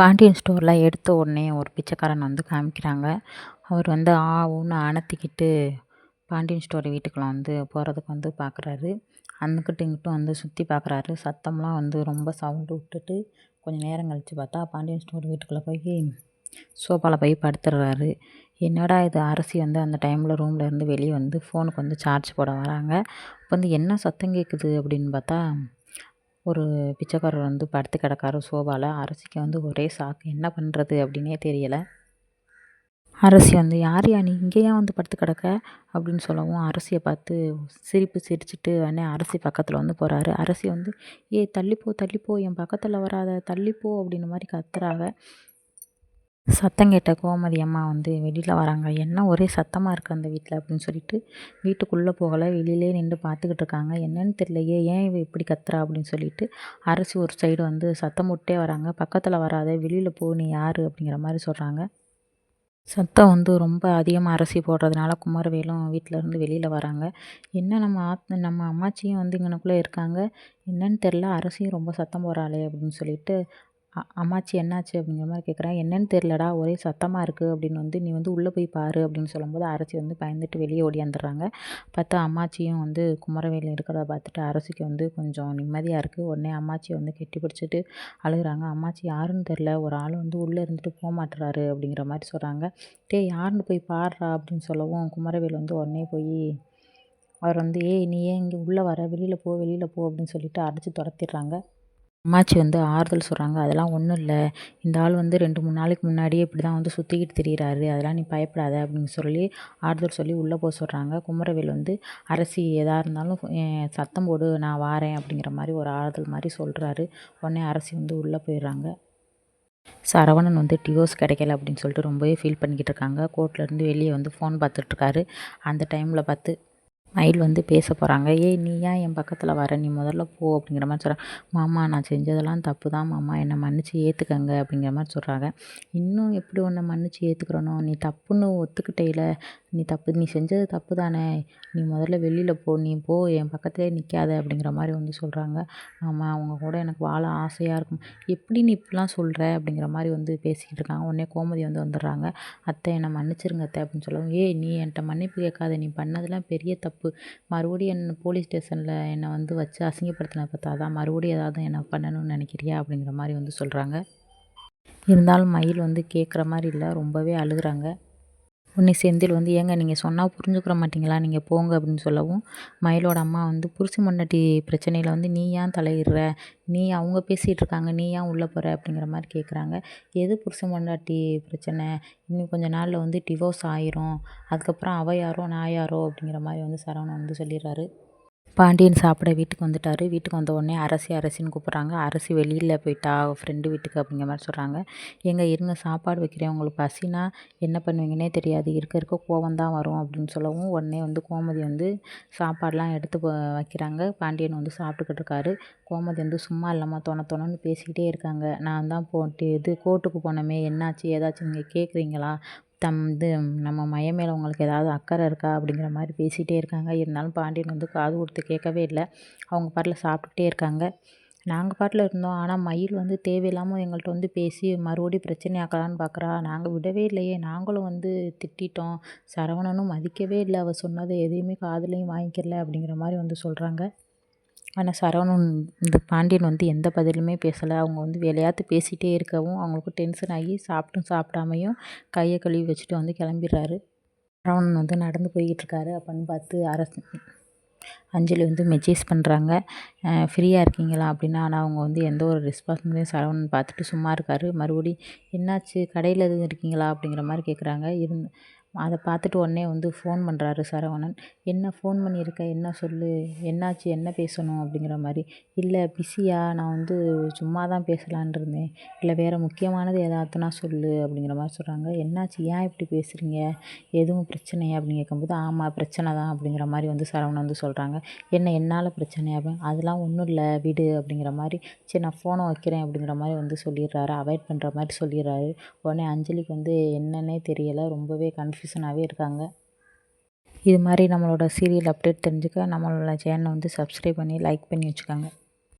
பாண்டியன் ஸ்டோரில் எடுத்த உடனே ஒரு பிச்சைக்காரன் வந்து காமிக்கிறாங்க. அவர் வந்து ஆ ஊன்னு அணத்திக்கிட்டு பாண்டியன் ஸ்டோர் வீட்டுக்குள்ளே வந்து போகிறதுக்கு வந்து பார்க்குறாரு அங்கிட்டும் இங்கிட்டும் வந்து சுற்றி பார்க்குறாரு சத்தம்லாம் வந்து ரொம்ப சவுண்டு விட்டுட்டு கொஞ்சம் நேரம் கழித்து பார்த்தா பாண்டியன் ஸ்டோர் வீட்டுக்குள்ளே போய் சோஃபாவில் போய் படுத்துடுறாரு என்னடா இது அரசி வந்து அந்த டைமில் ரூமில் இருந்து வெளியே வந்து ஃபோனுக்கு வந்து சார்ஜ் போட வராங்க. இப்போ வந்து என்ன சத்தம் கேட்குது அப்படின்னு பார்த்தா ஒரு பிச்சைக்காரர் வந்து படுத்து கிடக்காரு சோபாவில் அரசிக்கு வந்து ஒரே சாக்கு. என்ன பண்ணுறது அப்படின்னே தெரியலை. அரசி வந்து யார் யா நீ? இங்கேயா வந்து படுத்து கிடக்க? அப்படின்னு சொல்லவும் அரசியை பார்த்து சிரிப்பு சிரிச்சுட்டு உடனே அரசி பக்கத்தில் வந்து போகிறாரு அரசி வந்து ஏ தள்ளிப்போ தள்ளிப்போ. என் பக்கத்தில் வராத. தள்ளிப்போ. அப்படின்னு மாதிரி கத்துறாங்க. சத்தம் கேட்ட கோமதி அம்மா வந்து வெளியில் வராங்க. என்ன? ஒரே சத்தமாக இருக்குது அந்த வீட்டில் அப்படின்னு சொல்லிட்டு வீட்டுக்குள்ளே போகலை. வெளியிலே நின்று பார்த்துக்கிட்டு இருக்காங்க. என்னன்னு தெரியலையே. ஏன் இவ இப்படி கத்துறா? அப்படின்னு சொல்லிட்டு அரசி ஒரு சைடு வந்து சத்தம் விட்டே வராங்க. பக்கத்தில் வராத. வெளியில் போ. நீ யார்? அப்படிங்கிற மாதிரி சொல்கிறாங்க சத்தம் வந்து ரொம்ப அதிகமாக அரிசி போடுறதுனால குமரவேலும் வீட்டிலேருந்து வெளியில் வராங்க. என்ன நம்ம ஆத் நம்ம அம்மாச்சியும் வந்து இங்கனக்குள்ளே இருக்காங்க. என்னன்னு தெரில அரசியும் ரொம்ப சத்தம் போகிறாளே அப்படின்னு சொல்லிட்டு அ அம்மாச்சி என்னாச்சு? அப்படிங்கிற மாதிரி கேட்குறேன் என்னன்னு தெரிலடா ஒரே சத்தமாக இருக்குது அப்படின்னு வந்து நீ வந்து உள்ளே போய் பாரு. அப்படின்னு சொல்லும்போது அரசி வந்து பயந்துட்டு வெளியே ஓடியாந்துடுறாங்க பார்த்தா அம்மாச்சியும் வந்து குமரவேல் இருக்கிறத பார்த்துட்டு அரசிக்கு வந்து கொஞ்சம் நிம்மதியாக இருக்குது உடனே அம்மாச்சியை வந்து கெட்டி பிடிச்சிட்டு அழுகுறாங்க. அம்மாச்சி யாருன்னு தெரில ஒரு ஆள் வந்து உள்ளே இருந்துட்டு போக மாட்டுறாரு. அப்படிங்கிற மாதிரி சொல்கிறாங்க டே யாருன்னு போய் பாடுறா அப்படின்னு சொல்லவும் குமரவேல் வந்து உடனே போய் அவர் வந்து ஏய் நீ ஏன் இங்கே உள்ளே வர? வெளியில் போ வெளியில் போ. அப்படின்னு சொல்லிட்டு அடித்து துரத்திடுறாங்க. அம்மாச்சி வந்து ஆறுதல் சொல்கிறாங்க அதெல்லாம் ஒன்றும் இல்லை. இந்த ஆள் வந்து ரெண்டு மூணு நாளைக்கு முன்னாடியே இப்படி தான் வந்து சுற்றிக்கிட்டு திரியிறாரு. அதெல்லாம் நீ பயப்படாத அப்படின்னு சொல்லி ஆறுதல் சொல்லி உள்ளே போக சொல்கிறாங்க குமரவேல் வந்து அரசி எதாக இருந்தாலும் சத்தம் போடு நான் வாரேன் அப்படிங்கிற மாதிரி ஒரு ஆறுதல் மாதிரி சொல்கிறாரு உடனே அரசி வந்து உள்ளே போயிடுறாங்க. சரவணன் வந்து டிவோர்ஸ் கிடைக்கல அப்படின்னு சொல்லிட்டு ரொம்பவே ஃபீல் பண்ணிக்கிட்டு இருக்காங்க. கோர்ட்லேருந்து வெளியே வந்து ஃபோன் பார்த்துட்ருக்காரு அந்த டைமில் பார்த்து மயில் வந்து பேச போகிறாங்க ஏய் நீ ஏன் என் பக்கத்தில் வர? நீ முதல்ல போ அப்படிங்கிற மாதிரி சொல்கிறாங்க மாமா நான் செஞ்சதெல்லாம் தப்பு தான் மாமா. என்னை மன்னிச்சு ஏற்றுக்கங்க அப்படிங்கிற மாதிரி சொல்கிறாங்க இன்னும் எப்படி உன்னை மன்னிச்சு ஏற்றுக்கிறனோ நீ தப்புன்னு ஒத்துக்கிட்டேல நீ தப்பு நீ செஞ்சது தப்பு தானே நீ முதல்ல வெளியில் போ நீ போ என் பக்கத்துலேயே நிற்காத அப்படிங்கிற மாதிரி வந்து சொல்கிறாங்க ஆமாம் அவங்க கூட எனக்கு வாழ ஆசையாக இருக்கும். எப்படி நீ இப்படிலாம் சொல்கிற அப்படிங்கிற மாதிரி வந்து பேசிக்கிட்டு இருக்காங்க. உடனே கோமதி வந்து வந்துடுறாங்க. அத்தை என்னை மன்னிச்சிருங்க அத்தை அப்படின்னு சொல்லவும் ஏய் நீ என்கிட்ட மன்னிப்பு கேட்காத. நீ பண்ணதெல்லாம் பெரிய தப்பு. மறுபடியும் என்ன போலீஸ் ஸ்டேஷனில் என்னை வந்து வச்சு அசிங்கப்படுத்தின பார்த்தா தான் மறுபடியும் ஏதாவது என்ன பண்ணணும்னு நினைக்கிறியா அப்படிங்கிற மாதிரி வந்து சொல்கிறாங்க இருந்தாலும் மயில் வந்து கேட்குற மாதிரி இல்லை. ரொம்பவே அழுகுறாங்க. உன்னை செந்தில் வந்து ஏங்க நீங்கள் சொன்னால் புரிஞ்சுக்கிற மாட்டிங்களா? நீங்கள் போங்க அப்படின்னு சொல்லவும் மயிலோட அம்மா வந்து புருஷ மண்டாட்டி பிரச்சனையில் வந்து நீ ஏன் தலையிடுற? நீ அவங்க பேசிகிட்டு இருக்காங்க நீ ஏன் உள்ளே போகிற அப்படிங்கிற மாதிரி கேட்குறாங்க எது புருஷ மண்டாட்டி பிரச்சனை? இன்னும் கொஞ்ச நாளில் வந்து டிவோர்ஸ் ஆயிரும். அதுக்கப்புறம் அவ யாரோ நான் யாரோ? அப்படிங்கிற மாதிரி வந்து சரவணன் வந்து சொல்லிடுறாரு. பாண்டியன் சாப்பிட வீட்டுக்கு வந்துட்டார். வீட்டுக்கு வந்த உடனே அரசி அரசின்னு கூப்பிட்றாங்க. அரசி வெளியில் போயிட்டா ஃப்ரெண்டு வீட்டுக்கு அப்படிங்கிற மாதிரி சொல்கிறாங்க எங்கே இருங்க சாப்பாடு வைக்கிறேன் உங்களுக்கு. பசினா என்ன பண்ணுவீங்கன்னே தெரியாது. இருக்க இருக்க கோவம் தான் வரும் அப்படின்னு சொல்லவும் உடனே வந்து கோமதி வந்து சாப்பாடெலாம் எடுத்து வைக்கிறாங்க. பாண்டியன் வந்து சாப்பிட்டுக்கிட்டு இருக்காரு. கோமதி வந்து சும்மா இல்லாமல் தொண தொணன்னு பேசிக்கிட்டே இருக்காங்க. நான் தான் போட்டு இது கோர்ட்டுக்கு போனோமே. என்னாச்சு? ஏதாச்சும் நீங்கள் கேட்குறீங்களா தம் இது நம்ம மயம் மேலே உங்களுக்கு ஏதாவது அக்கறை இருக்கா அப்படிங்கிற மாதிரி பேசிகிட்டே இருக்காங்க. இருந்தாலும் பாண்டியன் வந்து காது கொடுத்து கேட்கவே இல்லை. அவங்க பாட்டில் சாப்பிட்டுட்டே இருக்காங்க. நாங்கள் பாட்டில் இருந்தோம். ஆனால் மயில் வந்து தேவையில்லாமல் எங்கள்கிட்ட வந்து பேசி மறுபடியும் பிரச்சனை ஆக்கலான்னு பார்க்குறா நாங்கள் விடவே இல்லையே. நாங்களும் வந்து திட்டிட்டோம். சரவணனும் மதிக்கவே இல்லை. அவள் சொன்னதை எதையுமே காதுலையும் வாங்கிக்கல அப்படிங்கிற மாதிரி வந்து சொல்கிறாங்க ஆனால் சரவணன் இந்த பாண்டியன் வந்து எந்த பதிலுமே பேசலை. அவங்க வந்து விளையாட்டு பேசிகிட்டே இருக்கவும் அவங்களுக்கு டென்ஷன் ஆகி சாப்பிட்டும் சாப்பிடாமையும் கையை கழுவி வச்சுட்டு வந்து கிளம்பிடுறாரு. சரவணன் வந்து நடந்து போய்கிட்டு இருக்காரு. அப்படின்னு பார்த்து அரசு அஞ்சலி வந்து மெசேஜ் பண்ணுறாங்க ஃப்ரீயாக இருக்கீங்களா அப்படின்னா. ஆனால் அவங்க வந்து எந்த ஒரு ரெஸ்பான்ஸுமே சரவணன் பார்த்துட்டு சும்மா இருக்கார். மறுபடியும் என்னாச்சு? கடையில் எதுவும் இருக்கீங்களா? அப்படிங்கிற மாதிரி கேட்குறாங்க இருந்து அதை பார்த்துட்டு உடனே வந்து ஃபோன் பண்ணுறாரு சரவணன். என்ன ஃபோன் பண்ணியிருக்க? என்ன சொல்லு? என்னாச்சு? என்ன பேசணும்? அப்படிங்கிற மாதிரி. இல்லை பிஸியா? நான் வந்து சும்மா தான் பேசலான் இருந்தேன். இல்லை வேறு முக்கியமானது ஏதாவதுனா சொல்லு அப்படிங்கிற மாதிரி சொல்கிறாங்க. என்னாச்சு? ஏன் இப்படி பேசுகிறீங்க? எதுவும் பிரச்சனையா? அப்படின்னு கேட்கும்போது ஆமாம் பிரச்சனை தான் அப்படிங்கிற மாதிரி வந்து சரவணன் வந்து சொல்கிறாங்க. என்ன என்னால் பிரச்சனை அப்படின்னு அதெல்லாம் ஒன்றும் இல்லை விடு அப்படிங்கிற மாதிரி. சரி நான் ஃபோனை வைக்கிறேன் அப்படிங்கிற மாதிரி வந்து சொல்லிடுறாரு. அவாய்ட் பண்ணுற மாதிரி சொல்லிடுறாரு. உடனே அஞ்சலிக்கு வந்து என்னன்னே தெரியலை. ரொம்பவே கன்ஃபியூஸ் கன்ஃபியூஷனாகவே இருக்காங்க. இது மாதிரி நம்மளோட சீரியல் அப்டேட் தெரிஞ்சுக்க நம்மளோட சேனலை வந்து சப்ஸ்கிரைப் பண்ணி லைக் பண்ணி வச்சுக்கோங்க.